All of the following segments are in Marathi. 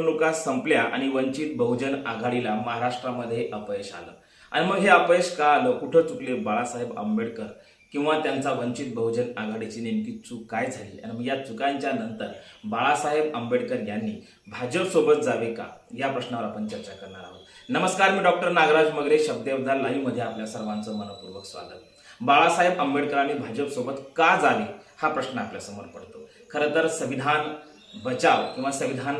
निवडणुका संपल्या आणि वंचित बहुजन आघाडीला महाराष्ट्रामध्ये अपयश आलं. आणि मग हे अपयश का आलं? कुठं चुकले बाळासाहेब आंबेडकर? किंवा त्यांचा वंचित बहुजन आघाडीची नेमकी चूक काय झाली? आणि मग या चुकांच्या नंतर बाळासाहेब आंबेडकर यांनी भाजपसोबत जावे का? या प्रश्नावर आपण चर्चा करणार आहोत. नमस्कार मी डॉक्टर नागराज मगरे शब्देवधार लाईव्हमध्ये आपल्या सर्वांचं मनपूर्वक स्वागत. बाळासाहेब आंबेडकरांनी भाजपसोबत का जावे? हा प्रश्न आपल्यासमोर पडतो. खरं तर संविधान बचाव किंवा संविधान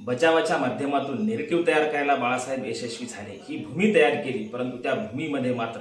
बचावाच्या माध्यमातून नेरेटिव्ह तयार करायला बाळासाहेब यशस्वी झाले. ही भूमी तयार केली परंतु त्या भूमीमध्ये मात्र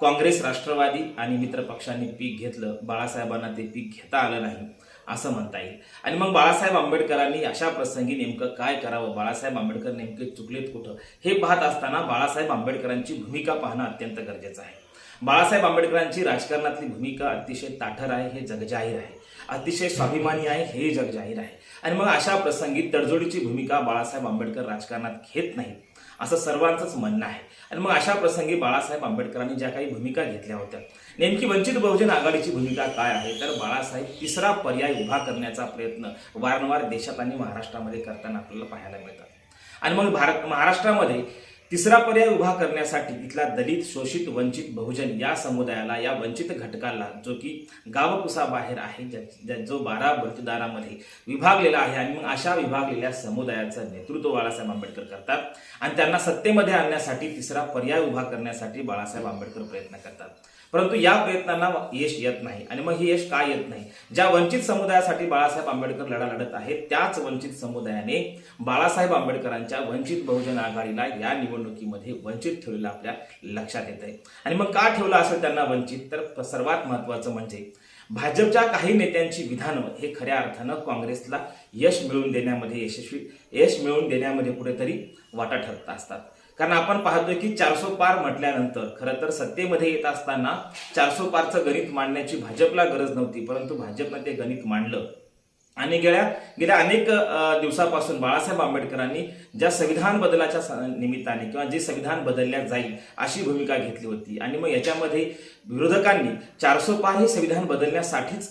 काँग्रेस राष्ट्रवादी आणि मित्र पक्षांनी पीक घेतलं. बाळासाहेबांना ते पीक घेता आलं नाही असं म्हणता येईल. आणि मग बाळासाहेब आंबेडकरांनी अशा प्रसंगी नेमकं काय करावं? बाळासाहेब आंबेडकर नेमके चुकलेत कुठं? हे पाहत असताना बाळासाहेब आंबेडकरांची भूमिका पाहणं अत्यंत गरजेचं आहे. बाळासाहेब आंबेडकरांची राजकारणातली भूमिका अतिशय ताठर आहे हे जगजाहीर आहे. अतिशय स्वाभिमानी आहे हे जग जाहीर आहे. आणि मग अशा प्रसंगी तडजोडीची भूमिका बाळासाहेब आंबेडकर राजकारणात घेत नाहीत असं सर्वांचंच म्हणणं आहे. आणि मग अशा प्रसंगी बाळासाहेब आंबेडकरांनी ज्या काही भूमिका घेतल्या होत्या नेमकी वंचित बहुजन आघाडीची भूमिका काय आहे? तर बाळासाहेब तिसरा पर्याय उभा करण्याचा प्रयत्न वारंवार देशात आणि महाराष्ट्रामध्ये करताना आपल्याला पाहायला मिळतात. आणि मग भारत महाराष्ट्रामध्ये तिसरा पर्याय उभा करण्यासाठी इथला दलित शोषित वंचित बहुजन या समुदायाला या वंचित घटकाला जो की गावकुसाबाहेर आहे ज्या- ज्या- जो बारा बलुतेदारामध्ये विभागलेला आहे आणि मग अशा विभागलेल्या समुदायाचं नेतृत्व बाळासाहेब आंबेडकर करतात. आणि त्यांना सत्तेमध्ये आणण्यासाठी तिसरा पर्याय उभा करण्यासाठी बाळासाहेब आंबेडकर प्रयत्न करतात. परंतु या प्रयत्नांना यश येत नाही. आणि मग हे यश का येत नाही? ज्या वंचित समुदायासाठी बाळासाहेब आंबेडकर लढा लढत आहेत त्याच वंचित समुदायाने बाळासाहेब आंबेडकरांच्या वंचित बहुजन आघाडीला या निवडणुकीमध्ये वंचित ठेवलेलं आपल्या लक्षात येत आहे आणि मग का ठेवलं असेल त्यांना वंचित? तर सर्वात महत्वाचं म्हणजे भाजपच्या काही नेत्यांची विधानं हे खऱ्या अर्थानं काँग्रेसला यश मिळवून देण्यामध्ये यशस्वी यश मिळवून देण्यामध्ये कुठेतरी वाटा ठरत असतात. कारण आपण पाहतोय की चारसो पार म्हटल्यानंतर खरं तर सत्तेमध्ये येत असताना चारसो पारचं गणित मांडण्याची भाजपला गरज नव्हती परंतु भाजपनं ते गणित मांडलं. आणि गेल्या गेल्या अनेक दिवसापासून बाळासाहेब आंबेडकरांनी ज्या संविधान बदलाच्या निमित्ताने किंवा जे संविधान बदलल्या जाईल अशी भूमिका घेतली होती. आणि मग याच्यामध्ये विरोधकांनी चारसो पार हे संविधान बदलण्यासाठीच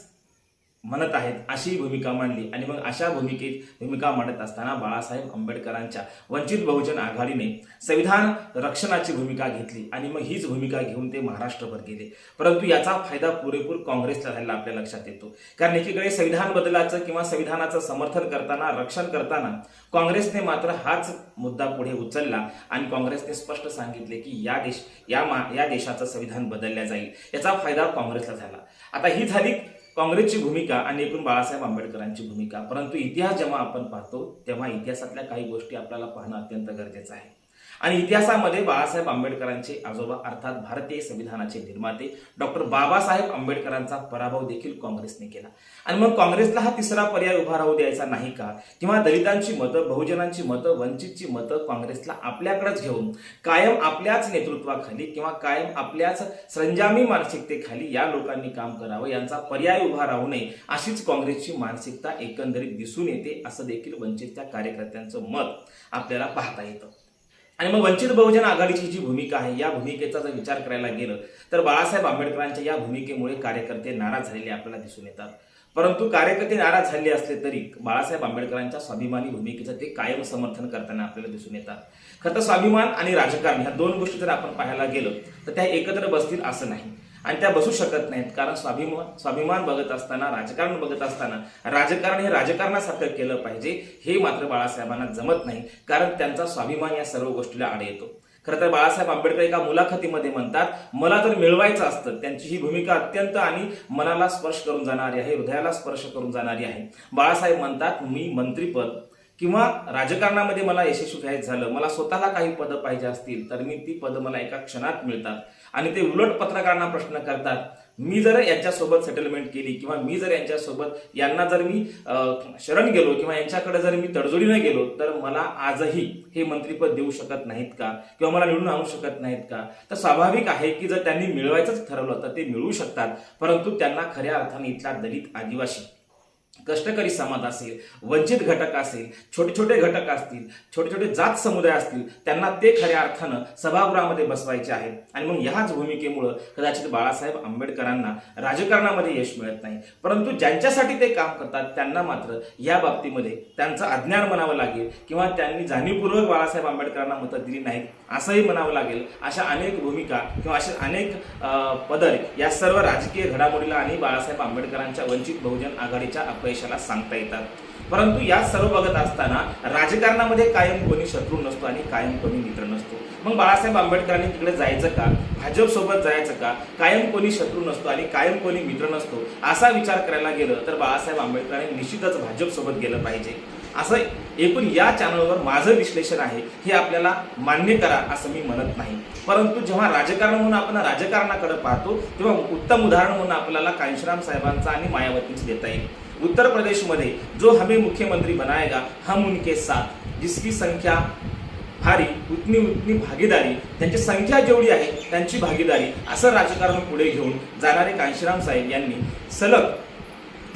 म्हणत आहेत अशी भूमिका मांडली. आणि मग अशा भूमिकेत भूमिका मांडत असताना बाळासाहेब आंबेडकरांच्या वंचित बहुजन आघाडीने संविधान रक्षणाची भूमिका घेतली आणि मग हीच भूमिका घेऊन ते महाराष्ट्रभर गेले. परंतु याचा फायदा पुरेपूर काँग्रेसला झालेला आपल्या लक्षात येतो. कारण एकीकडे संविधान बदलाचं किंवा संविधानाचं समर्थन करताना रक्षण करताना काँग्रेसने मात्र हाच मुद्दा पुढे उचलला आणि काँग्रेसने स्पष्ट सांगितले की या देश या मा या देशाचं संविधान बदलल्या जाईल. याचा फायदा काँग्रेसला झाला. आता ही झाली काँग्रेसची भूमिका आणि एकूण बाळासाहेब आंबेडकरांची भूमिका. परंतु इतिहास जेव्हा आपण पाहतो तेव्हा इतिहासातल्या काही गोष्टी आपल्याला पाहणं अत्यंत गरजेचं आहे. आणि इतिहासामध्ये बाळासाहेब आंबेडकरांचे आजोबा अर्थात भारतीय संविधानाचे निर्माते डॉक्टर बाबासाहेब आंबेडकरांचा पराभव देखील काँग्रेसने केला. आणि मग काँग्रेसला हा तिसरा पर्याय उभा राहू द्यायचा नाही का? किंवा दलितांची मतं बहुजनांची मतं वंचितची मतं काँग्रेसला आपल्याकडेच घेऊन कायम आपल्याच नेतृत्वाखाली किंवा कायम आपल्याच संजामी मानसिकतेखाली या लोकांनी काम करावं यांचा पर्याय उभा राहू नये अशीच काँग्रेसची मानसिकता एकंदरीत दिसून येते असं देखील वंचितच्या कार्यकर्त्यांचं मत आपल्याला पाहता येतं. आणि मग वंचित बहुजन आघाडीची जी भूमिका आहे या भूमिकेचा जर विचार करायला गेलं तर बाळासाहेब आंबेडकरांच्या या भूमिकेमुळे कार्यकर्ते नाराज झालेले आपल्याला दिसून येतात. परंतु कार्यकर्ते नाराज झाले असले तरी बाळासाहेब आंबेडकरांच्या स्वाभिमानी भूमिकेचं ते कायम समर्थन करताना आपल्याला दिसून येतात. खरं तर स्वाभिमान आणि राजकारण ह्या दोन गोष्टी जर आपण पाहायला गेलो तर त्या एकत्र बसतील असं नाही. आणि त्या बसू शकत नाहीत. कारण स्वाभिमान स्वाभिमान बघत असताना राजकारण बघत असताना राजकारण हे राजकारणासारखं केलं पाहिजे हे मात्र बाळासाहेबांना जमत नाही. कारण त्यांचा स्वाभिमान या सर्व गोष्टीला आड येतो. खरं तर बाळासाहेब आंबेडकर एका मुलाखतीमध्ये म्हणतात मला तर मिळवायचं असतं त्यांची ही भूमिका अत्यंत आणि मनाला स्पर्श करून जाणारी आहे हृदयाला स्पर्श करून जाणारी आहे. बाळासाहेब म्हणतात मी मंत्रीपद किंवा राजकारणामध्ये मला यशस्वी व्हायचं झालं मला स्वतःला काही पदं पाहिजे असतील तर मी ती पदं मला एका क्षणात मिळतात. आणि ते उलट पत्रकारांना प्रश्न करतात मी जर यांच्यासोबत सेटलमेंट केली किंवा मी जर यांच्यासोबत यांना जर मी शरण गेलो किंवा यांच्याकडे जर मी तडजोडीने गेलो तर मला आजही हे मंत्रीपद देऊ शकत नाहीत का? किंवा मला निवडून आणू शकत नाहीत का? तर स्वाभाविक आहे की जर त्यांनी मिळवायचंच ठरवलं तर ते मिळवू शकतात परंतु त्यांना खऱ्या अर्थाने इथला दलित आदिवासी कष्टकरी समाज असेल वंचित घटक असेल छोटे छोटे घटक असतील छोटे छोटे जात समुदाय असतील त्यांना ते खऱ्या अर्थानं सभागृहामध्ये बसवायचे आहे. आणि मग ह्याच भूमिकेमुळं कदाचित बाळासाहेब आंबेडकरांना राजकारणामध्ये यश मिळत नाही. परंतु ज्यांच्यासाठी ते काम करतात त्यांना मात्र या बाबतीमध्ये त्यांचं अज्ञान म्हणावं लागेल किंवा त्यांनी जाणीवपूर्वक बाळासाहेब आंबेडकरांना मतं दिली नाहीत असंही म्हणावं लागेल. अशा अनेक भूमिका किंवा असे अनेक अं, पदर या सर्व राजकीय घडामोडीला आणि बाळासाहेब आंबेडकरांच्या वंचित बहुजन आघाडीच्या अपयशाला सांगता येतात. परंतु या सर्व बघत असताना राजकारणामध्ये कायम कोणी शत्रू नसतो आणि कायम कोणी मित्र नसतो. मग बाळासाहेब आंबेडकरांनी तिकडे जायचं का? भाजपसोबत जायचं का? कायम कोणी शत्रू नसतो आणि कायम कोणी मित्र नसतो असा विचार करायला गेलं तर बाळासाहेब आंबेडकरांनी निश्चितच भाजपसोबत गेलं पाहिजे. असं एकूण या चॅनलवर माझं विश्लेषण आहे हे आपल्याला मान्य करा असं मी म्हणत नाही. परंतु जेव्हा राजकारण म्हणून आपण राजकारणाकडे पाहतो तेव्हा उत्तम उदाहरण म्हणून आपल्याला कांशीराम साहेबांचा आणि मायावतींचं देता येईल. उत्तर प्रदेशमध्ये जो हमें मुख्यमंत्री बनाएगा हम उनके साथ। जिसकी संख्या भारी उतनी उतनी भागीदारी त्यांची संख्या जेवढी आहे त्यांची भागीदारी असं राजकारण पुढे घेऊन जाणारे कांशीराम साहेब यांनी सलग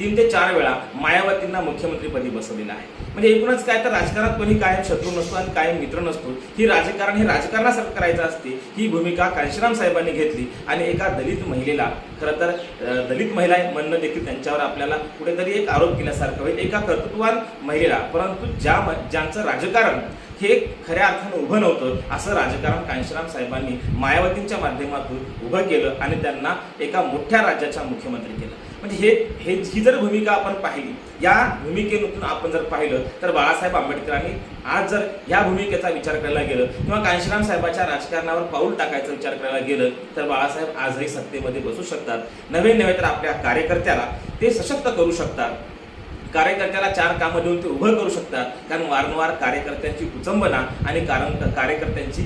तीन ते चार वेळा मायावतींना मुख्यमंत्रीपदी बसवलेलं आहे. म्हणजे एकूणच काय तर राजकारणात कोणी कायम शत्रू नसतो आणि कायम मित्र नसतो ही राजकारण हे राजकारणासारखं करायचं असते ही भूमिका कांशीराम साहेबांनी घेतली आणि एका दलित महिलेला खरं तर दलित महिला म्हणणं देखील त्यांच्यावर आपल्याला कुठेतरी एक आरोप केल्यासारखं होईल एका कर्तृत्ववान महिलेला. परंतु ज्या म- ज्यांचं राजकारण हे खऱ्या अर्थानं उभं नव्हतं असं राजकारण कांशीराम साहेबांनी मायावतींच्या माध्यमातून उभं केलं आणि त्यांना एका मोठ्या राज्याच्या मुख्यमंत्री केलं. म्हणजे हे हे ही जर भूमिका आपण पाहिली या भूमिकेतून आपण जर पाहिलं तर बाळासाहेब आंबेडकरांनी आज जर या भूमिकेचा विचार करायला गेलं किंवा कांशीराम साहेबाच्या राजकारणावर पाऊल टाकायचा विचार करायला गेलं तर बाळासाहेब आजही सत्तेमध्ये बसू शकतात. नवे नव्हे तर आपल्या कार्यकर्त्याला ते सशक्त करू शकतात. कार्यकर्त्याला चार कामं देऊन ते उभं करू शकतात. कारण वारंवार कार्यकर्त्यांची कुचंबना आणि कारण कार्यकर्त्यांची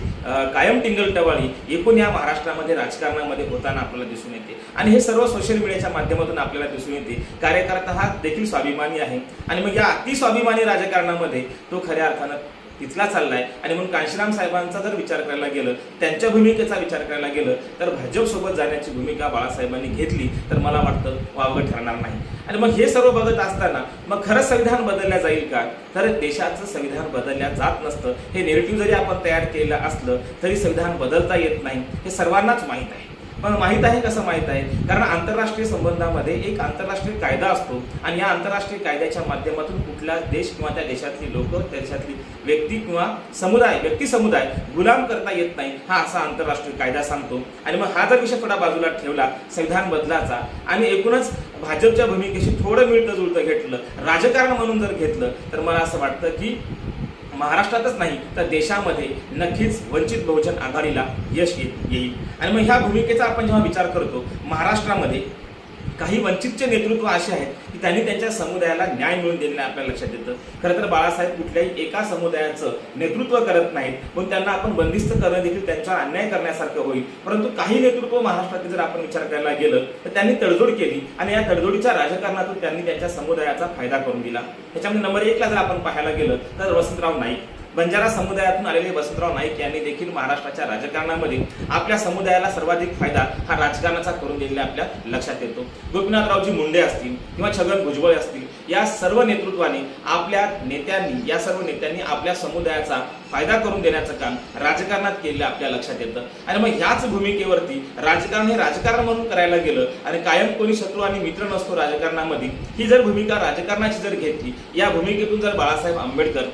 कायम टिंगलटवाळी एकूण या महाराष्ट्रामध्ये राजकारणामध्ये होताना आपल्याला दिसून येते. आणि हे सर्व सोशल मीडियाच्या माध्यमातून आपल्याला दिसून येते. कार्यकर्ता हा देखील स्वाभिमानी आहे. आणि मग या अति स्वाभिमानी राजकारणामध्ये तो खऱ्या अर्थानं तिथला चाललाय. आणि म्हणून कांशीराम साहेबांचा जर विचार करायला गेलं त्यांच्या भूमिकेचा विचार करायला गेलं तर भाजपसोबत जाण्याची भूमिका बाळासाहेबांनी घेतली तर मला वाटतं वावगं ठरणार नाही. आणि मग हे सर्व बघत असताना मग खरं संविधान बदलल्या जाईल का? तर देशाचं संविधान बदलल्या जात नसतं. हे नेरेटिव्ह जरी आपण तयार केलं असलं तरी संविधान बदलता येत नाही. हे सर्वांनाच माहीत आहे. पण माहीत आहे कसं माहीत आहे? कारण आंतरराष्ट्रीय संबंधामध्ये एक आंतरराष्ट्रीय कायदा असतो आणि या आंतरराष्ट्रीय कायद्याच्या माध्यमातून कुठला देश किंवा त्या देशातली लोक त्या देशातली व्यक्ती किंवा समुदाय व्यक्ती समुदाय गुलाम करता येत नाही हा असा आंतरराष्ट्रीय कायदा सांगतो. आणि मग हा जर विषय थोडा बाजूला ठेवला संविधान बदलाचा आणि एकूणच भाजपच्या भूमिकेशी थोडं मिळतं जुळतं घेतलं राजकारण म्हणून जर घेतलं तर मला असं वाटतं की महाराष्ट्रातच नाही तर देशामध्ये नक्कीच वंचित बहुजन आघाडीला यश ये- येईल. आणि मग ह्या भूमिकेचा आपण जेव्हा विचार करतो महाराष्ट्रामध्ये काही वंचितचे नेतृत्व असे आहेत त्यांनी त्यांच्या समुदायाला न्याय मिळवून दिलेला आपल्याला लक्षात येतं. खरं तर बाळासाहेब कुठल्याही एका समुदायाचं नेतृत्व करत नाहीत पण त्यांना आपण बंदिस्त करणं देखील त्यांच्यावर अन्याय करण्यासारखं होईल. परंतु काही नेतृत्व महाराष्ट्रातील जर आपण विचार करायला गेलं तर त्यांनी तडजोड केली आणि या तडजोडीच्या राजकारणातून त्यांनी त्यांच्या समुदायाचा फायदा करून दिला. त्याच्यामध्ये नंबर एकला जर आपण पाहायला गेलं तर वसंतराव नाईक. बंजारा समुदायातून आलेले वसंतराव नाईक यांनी देखील महाराष्ट्राच्या राजकारणामध्ये आपल्या समुदायाला सर्वाधिक फायदा हा राजकारणाचा करून दिलेला आपल्या लक्षात येतो. गोपीनाथरावजी मुंडे असतील किंवा छगन भुजबळ असतील या सर्व नेतृत्वाने आपल्या नेत्यांनी या सर्व नेत्यांनी आपल्या समुदायाचा फायदा करून देण्याचं काम राजकारणात केलेलं आपल्या लक्षात येतं. आणि मग ह्याच भूमिकेवरती राजकारण हे राजकारण म्हणून करायला गेलं आणि कायम कोणी शत्रू आणि मित्र नसतो राजकारणामध्ये ही जर भूमिका राजकारणाची जर घेतली या भूमिकेतून जर बाळासाहेब आंबेडकर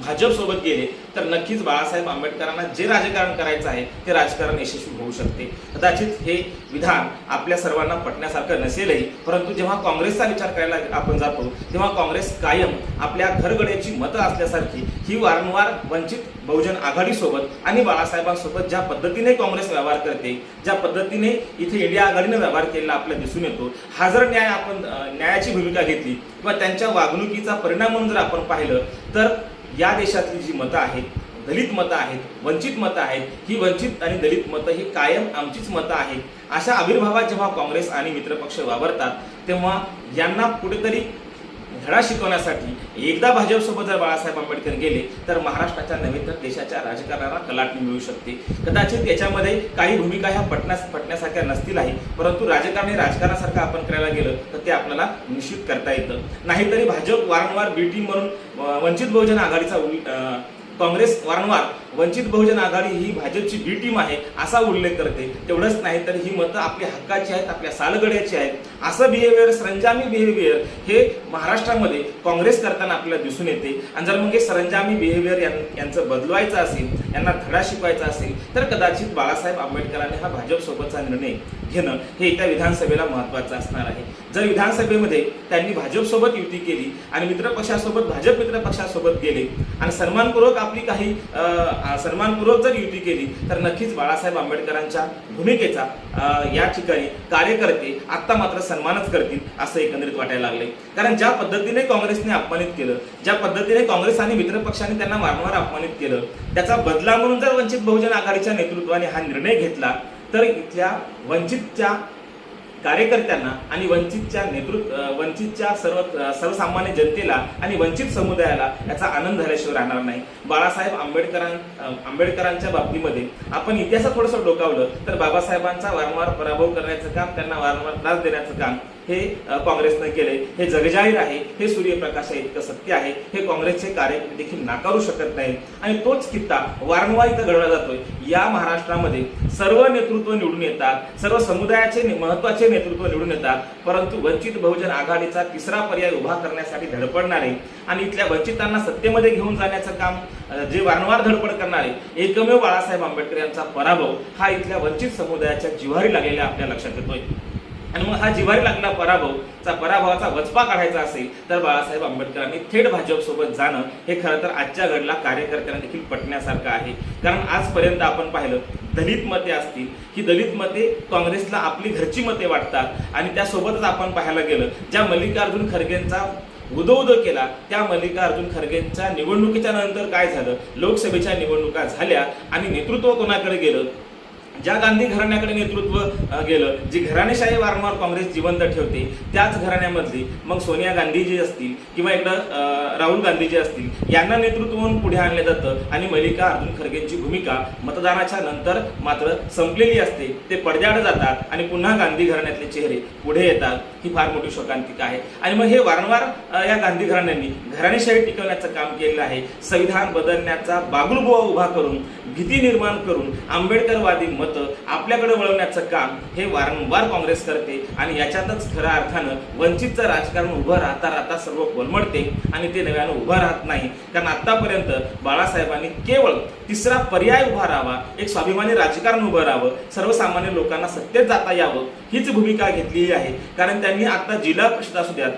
भाजपसोबत गेले तर नक्कीच बाळासाहेब आंबेडकरांना जे राजकारण करायचं आहे ते राजकारण यशस्वी होऊ शकते. कदाचित हे विधान आपल्या सर्वांना पटण्यासारखं नसेलही परंतु जेव्हा काँग्रेसचा विचार करायला आपण जातो तेव्हा काँग्रेस कायम आपल्या घरगड्याची मतं असल्यासारखी ही वारंवार वंचित बहुजन आघाडीसोबत आणि बाळासाहेबांसोबत ज्या पद्धतीने काँग्रेस व्यवहार करते ज्या पद्धतीने इथे इंडिया आघाडीने व्यवहार केलेला आपल्याला दिसून येतो हा जर न्याय आपण न्यायाची भूमिका घेतली किंवा त्यांच्या वागणुकीचा परिणाम म्हणून जर आपण पाहिलं तर या देशातली जी मतं आहेत दलित मतं आहेत वंचित मतं आहेत ही वंचित आणि दलित मतं ही कायम आमचीच मतं आहेत अशा आविर्भावात जेव्हा काँग्रेस आणि मित्रपक्ष वावरतात तेव्हा यांना कुठेतरी धडा शिकवण्यासाठी एकदा भाजपसोबत जर बाळासाहेब आंबेडकर गेले तर महाराष्ट्राच्या नव्हे तर देशाच्या राजकारणाला कलाटणी मिळू शकते. कदाचित याच्यामध्ये काही भूमिका ह्या पटण्यास पटण्यासारख्या आहे परंतु राजकारणी राजकारणासारखं आपण करायला गेलं तर ते आपल्याला निश्चित करता येतं. नाहीतरी भाजप वारंवार बी टीम म्हणून वंचित बहुजन आघाडीचा काँग्रेस वारंवार वंचित बहुजन आघाडी ही भाजपची बी टीम आहे असा उल्लेख करते. तेवढंच नाही तर ही मतं आपल्या हक्काची आहेत आपल्या सालगड्याची आहेत. असं बिहेवियर सरंजामी बिहेवियर हे महाराष्ट्रामध्ये काँग्रेस करताना आपल्याला दिसून येते. आणि जर मग हे सरंजामी बिहेवियर यांचं बदलवायचं असेल यांना धडा शिकवायचा असेल तर कदाचित बाळासाहेब आंबेडकरांनी हा भाजपसोबतचा निर्णय घेणं हे येत्या विधानसभेला महत्वाचं असणार आहे. जर विधानसभेमध्ये त्यांनी भाजपसोबत युती केली आणि मित्र पक्षासोबत भाजप मित्र पक्षासोबत गेले आणि सन्मानपूर्वक आपली काही सन्मानपूर्वक जर युती केली तर नक्कीच बाळासाहेब आंबेडकरांच्या भूमिकेचा या ठिकाणी कार्यकर्ते आत्ता मात्र सन्मानच करतील असं एकंदरीत वाटायला लागले कारण ज्या पद्धतीने काँग्रेसने अपमानित केलं ज्या पद्धतीने काँग्रेस आणि मित्रपक्षांनी त्यांना वारंवार अपमानित केलं त्याचा बदला म्हणून जर वंचित बहुजन आघाडीच्या नेतृत्वाने हा निर्णय घेतला तर इथल्या वंचितच्या कार्यकर्त्यांना आणि वंचितच्या नेतृत्व वंचितच्या सर्व सर्वसामान्य जनतेला आणि वंचित समुदायाला याचा आनंद झाल्याशिवाय राहणार नाही. बाळासाहेब आंबेडकरां आंबेडकरांच्या बाबतीमध्ये आपण इतिहासात थोडंसं डोकावलं तर बाबासाहेबांचा वारंवार पराभव करण्याचं काम त्यांना वारंवार त्रास देण्याचं काम हे अं, काँग्रेसनं केले हे जगजाहीर आहे हे सूर्यप्रकाश इतकं सत्य आहे. हे काँग्रेसचे कार्य देखील नाकारू शकत नाही आणि तोच कित्ता वारंवार इथं घडवला जातोय. या महाराष्ट्रामध्ये सर्व नेतृत्व निवडून येतात सर्व समुदायाचे महत्त्वाचे नेतृत्व निवडून येतात परंतु वंचित बहुजन आघाडीचा तिसरा पर्याय उभा करण्यासाठी धडपडणारे आणि इथल्या वंचितांना सत्तेमध्ये घेऊन जाण्याचं काम जे वारंवार धडपड करणारे एकमेव बाळासाहेब आंबेडकर यांचा पराभव हा इथल्या वंचित समुदायाच्या जिव्हारी लागलेल्या आपल्या लक्षात येतोय. आणि मग हा जिव्हारी लागला पराभवचा पराभवाचा वचपा काढायचा असेल तर बाळासाहेब आंबेडकरांनी थेट भाजप सोबत जाणं हे खरं तर आजच्या घडला कार्यकर्त्यांना देखील पटण्यासारखं आहे. कारण आजपर्यंत आपण पाहिलं दलित मते असतील ही दलित मते काँग्रेसला आपली घरची मते वाटतात. आणि त्यासोबतच आपण पाहायला गेलं ज्या मल्लिकार्जुन खरगेंचा उदो केला त्या मल्लिकार्जुन खरगेंच्या निवडणुकीच्या नंतर काय झालं? लोकसभेच्या निवडणुका झाल्या आणि नेतृत्व कोणाकडे गेलं? ज्या गांधी घराण्याकडे नेतृत्व गेलं जी घराणेशाही वारंवार काँग्रेस जिवंत ठेवते त्याच घराण्यामधली मग सोनिया गांधीजी असतील किंवा इकडं राहुल गांधीजी असतील यांना नेतृत्व म्हणून पुढे आणलं जातं आणि मल्लिका अर्जुन खरगेंची भूमिका मतदानाच्या नंतर मात्र संपलेली असते ते पडद्याआड जातात आणि पुन्हा गांधी घराण्यातले चेहरे पुढे येतात ही फार मोठी शोकांतिका आहे. आणि मग हे वारंवार या गांधी घराण्यांनी घराणेशाही टिकवण्याचं काम केलेलं आहे संविधान बदलण्याचा बागुलबुवा उभा करून भीती निर्माण करून आंबेडकरवादी मतं आपल्याकडे वळवण्याचं काम हे वारंवार काँग्रेस करते आणि याच्यातच खऱ्या अर्थानं वंचितचं राजकारण उभं राहता राहता सर्व कोलमडते आणि ते नव्यानं उभं राहत नाही. कारण आतापर्यंत बाळासाहेबांनी केवळ तिसरा पर्याय उभा राहावा एक स्वाभिमानी राजकारण उभं राहावं सर्वसामान्य लोकांना सत्तेत जाता यावं हीच भूमिका घेतलेली आहे. कारण त्यांनी आता जिल्हा परिषद असू द्यात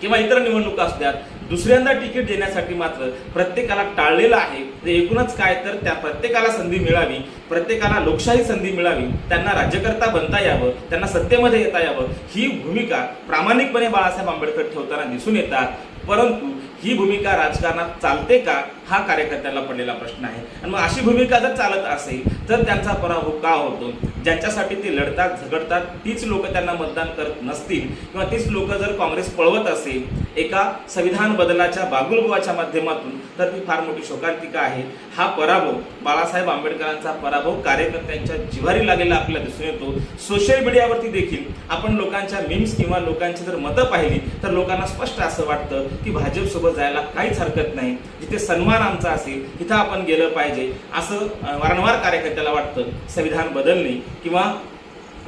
किंवा इतर निवडणुका असू द्यात दुसऱ्यांदा तिकीट देण्यासाठी मात्र प्रत्येकाला टाळलेलं आहे. एकूणच काय तर त्या प्रत्येकाला संधी मिळावी प्रत्येकाला लोकशाही संधी मिळावी त्यांना राज्यकर्ता बनता यावं त्यांना सत्तेमध्ये येता यावं ही भूमिका प्रामाणिकपणे बाळासाहेब आंबेडकर ठेवताना दिसून येतात. परंतु ही भूमिका राजकारणात चालते का? हा कार्यकर्त्याला पडलेला प्रश्न आहे. आणि मग अशी भूमिका जर चालत असेल तर त्यांचा पराभव का होतो? ज्यांच्यासाठी ते लढतात झगडतात तीच लोक त्यांना मतदान करत नसतील किंवा तीच लोक जर काँग्रेस पळवत असेल एका संविधान बदलाच्या बागुलबुवाच्या माध्यमातून तर ती फार मोठी शोकांतिका आहे. हा पराभव बाळासाहेब आंबेडकरांचा पराभव कार्यकर्त्यांच्या जिव्हारी लागलेला आपल्याला दिसून येतो. सोशल मीडियावरती देखील आपण लोकांच्या मीम्स किंवा लोकांची जर मतं पाहिली तर लोकांना स्पष्ट असं वाटतं की भाजपसोबत जायला काहीच हरकत नाही. जिथे सन्मान आमचा असेल तिथं आपण गेलं पाहिजे. असं वारंवार कार्यकर्त्या कार्यकर्त्याला वाटतं संविधान बदलणे किंवा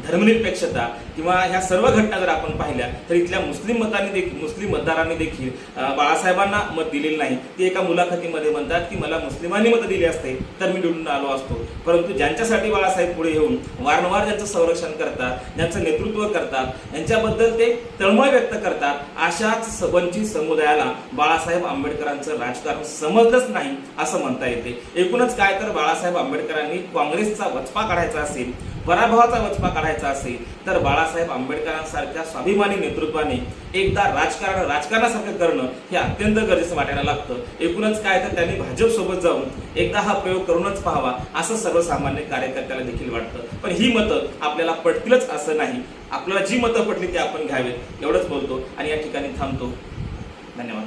धर्मनिरपेक्षता किंवा ह्या सर्व घटना जर आपण पाहिल्या तर इथल्या मुस्लिम मतांनी देखील मुस्लिम मतदारांनी देखील बाळासाहेबांना मत दिलेलं नाही. ते एका मुलाखतीमध्ये म्हणतात की मला मुस्लिमांनी मतं दिली असते तर मी निवडून आलो असतो. परंतु ज्यांच्यासाठी बाळासाहेब पुढे येऊन वारंवार ज्यांचं संरक्षण करतात ज्यांचं नेतृत्व करतात यांच्याबद्दल ते तळमळ व्यक्त करतात अशाच वंचित समुदायाला बाळासाहेब आंबेडकरांचं राजकारण समजलंच नाही असं म्हणता येते. एकूणच काय तर बाळासाहेब आंबेडकरांनी काँग्रेसचा वचपा काढायचा असेल पराभवाचा वचपा काढायचा असेल तर बाळासाहेब आंबेडकरांसारख्या स्वाभिमानी नेतृत्वाने एकदा राजकारण राजकारणासारखं करणं हे अत्यंत गरजेचं वाटायला लागतं. एकूणच काय तर त्यांनी भाजप सोबत जाऊन एकदा हा प्रयोग करूनच पाहावा असं सर्वसामान्य कार्यकर्त्याला देखील वाटतं. पण ही मतं आपल्याला पटतीलच असं नाही. आपल्याला जी मतं पटली ती आपण घ्यावेत एवढंच बोलतो आणि या ठिकाणी थांबतो. धन्यवाद.